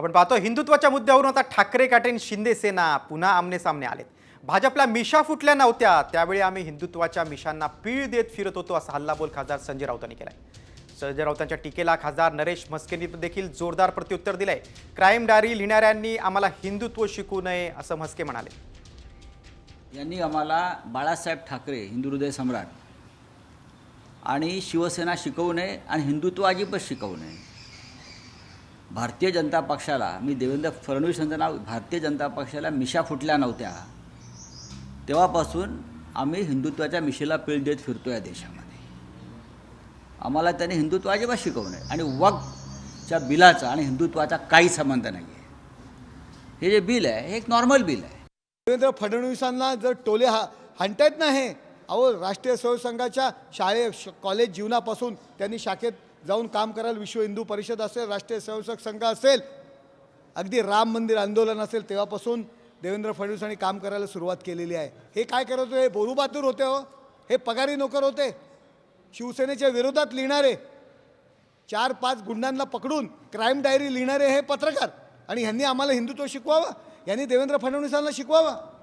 आपण पाहतो हिंदुत्वाच्या मुद्द्यावरून आता ठाकरे काटेन शिंदे सेना पुन्हा आमने सामने आलेत. भाजपला मिशा फुटल्या नव्हत्या त्यावेळी आम्ही हिंदुत्वाच्या मिशांना पीळ देत फिरत होतो असा हल्लाबोल खासदार संजय राऊतांनी केलाय. संजय राऊतांच्या टीकेला खासदार नरेश म्हस्केंनी देखील जोरदार प्रत्युत्तर दिलंय. क्राईम डायरी लिहिणाऱ्यांनी आम्हाला हिंदुत्व शिकू नये असं म्हस्के म्हणाले. यांनी आम्हाला बाळासाहेब ठाकरे हिंदू हृदय सम्राट आणि शिवसेना शिकवू नये आणि हिंदुत्व अजिबात शिकवू नये. भारतीय जनता पक्षाला मी देवेंद्र फडणवीस यांचं नाव भारतीय जनता पक्षाला मिशा फुटल्या नव्हत्या. तेव्हापासून आम्ही हिंदुत्वाच्या मिशेला पीळ देत फिरतो या देशामध्ये. आम्हाला त्यांनी हिंदुत्व अजिबात शिकवू नये आणि वक्तच्या बिलाचा आणि हिंदुत्वाचा काही संबंध नाही आहे हे जे बिल आहे हे एक नॉर्मल बिल आहे. देवेंद्र फडणवीसांना जर टोले हा हंटत नाही अहो राष्ट्रीय संघाच्या शाळे श- कॉलेज जीवनापासून त्यांनी शाखेत जाऊन काम करायला विश्व हिंदू परिषद असेल राष्ट्रीय स्वयंसेवक संघ असेल अगदी राम मंदिर आंदोलन असेल तेव्हापासून देवेंद्र फडणवीसांनी काम करायला सुरुवात केलेली आहे. हे काय करत होते? हे बोरू होते हो. हे पगारी नोकर होते. शिवसेनेच्या विरोधात लिहिणारे चार पाच गुंडांना पकडून क्राईम डायरी लिहिणारे हे पत्रकार. आणि ह्यांनी आम्हाला हिंदुत्व शिकवावं. यांनी देवेंद्र फडणवीसांना शिकवावं.